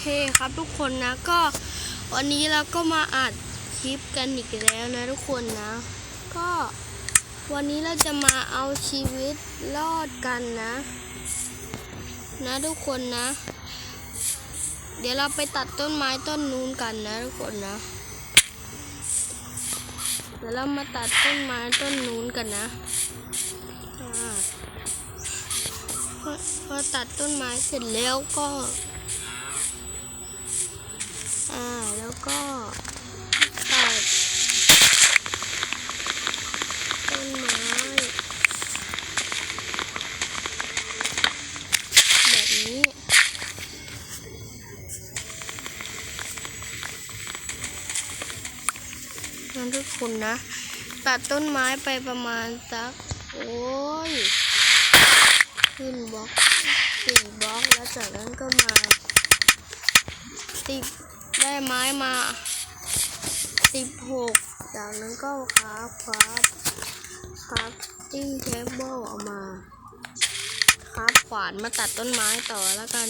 เคครับทุกคนนะก็วันนี้เราก็มาอัดคลิปกันอีกแล้วนะทุกคนนะ ก็วันนี้เราจะมาเอาชีวิตรอดกันนะ นะทุกคนนะ เดี๋ยวเราไปตัดต้นไม้ต้นนู้นกันนะทุกคนนะเดี๋ยวเรามาตัดต้นไม้ต้นนู้นกันนะอ่าพอพอตัดต้นไม้เสร็จแล้วก็ ก็ตัดต้นไม้แบบนี้นั่นทุกคนนะ ตัดต้นไม้ไปประมาณสัก โอ้ย ขึ้นบล็อกสี่บล็อกแล้วจากนั้นก็มา ติด ได้ไม้มาสิบหกจากนั้นก็คราฟคราฟคราฟติ้งเทเบิลเอามา คราฟขวานมาตัดต้นไม้ต่อแล้วกัน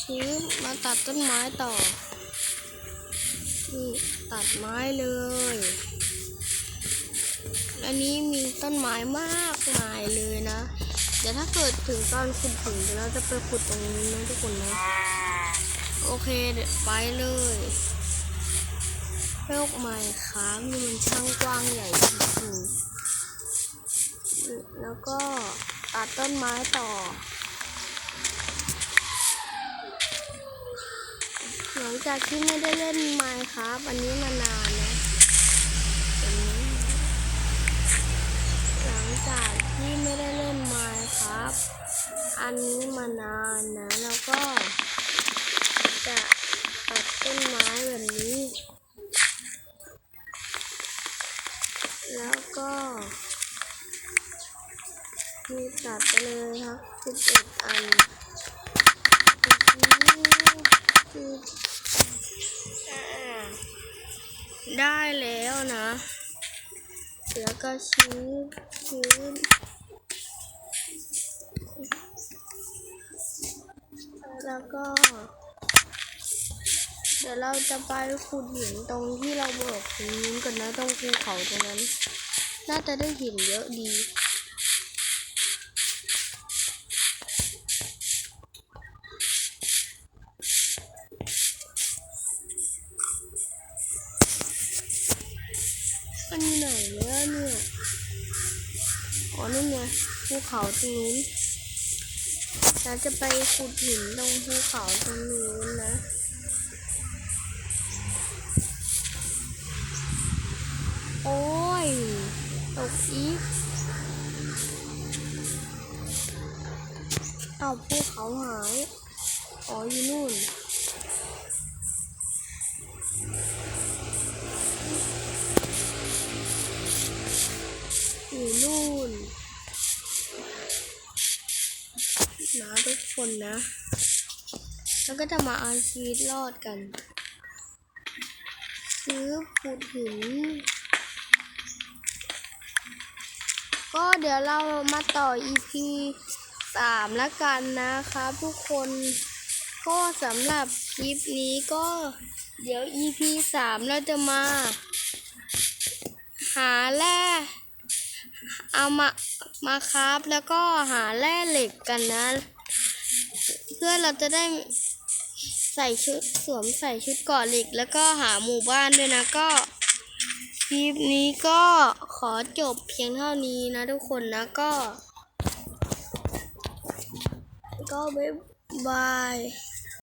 ชื้อมาตัดต้นไม้ต่อ นี่ตัดไม้เลย อันนี้มีต้นไม้มากมายเลยนะเดี๋ยวถ้าเกิดถึงตอนขุดถึงเดี๋ยวเราจะไปขุดตรงนี้นะทุกคนนะโอเคเดี๋ยวไปเลยโลกใหม่ครับนี่มันช่างกว้างใหญ่จริงๆแล้วก็ตัดต้นไม้ต่อ หลังจากที่ไม่ได้เล่นไมค์ครับ อันนี้มานานนะอันนี้หลัง จากที่ไม่ได้เล่นไมค์ครับ อันนี้มานานนะแล้วก็ จะตัดต้นไม้แบบนี้ แล้วก็มีตัดไปเลยครับ11อันได้แล้วนะ แล้วก็ชื้นชื้นแล้วก็ เดี๋ยวเราจะไปขุดหินตรงที่เราบอกตรงนู้นกันนะตรงภูเขาตรงนั้น น่าจะได้หินเยอะดี ภูเขาตรงนู้นเราจะไปขุดหินตรงภูเขาตรงนู้นนะโอ้ยตกอีกเอาภูเขาหาย อ๋ออยู่นู่น นะทุกคนนะ แล้วก็จะมาเอาชีวิตรอดกัน ซื้อขุดหิน ก็เดี๋ยวเรามาต่อ EP สามแล้วกันนะครับทุกคนก็สำหรับคลิปนี้ก็ เดี๋ยว EP สามเราจะมา หาแร่เอามา มาคราฟแล้วก็หาแร่เหล็กกันนะ เพื่อเราจะได้ใส่ชุดสวมใส่ชุดเกราะเหล็ก แล้วก็หาหมู่บ้านด้วยนะก็คลิปนี้ก็ขอจบเพียงเท่านี้นะทุกคนนะก็ ก็บ๊ายบาย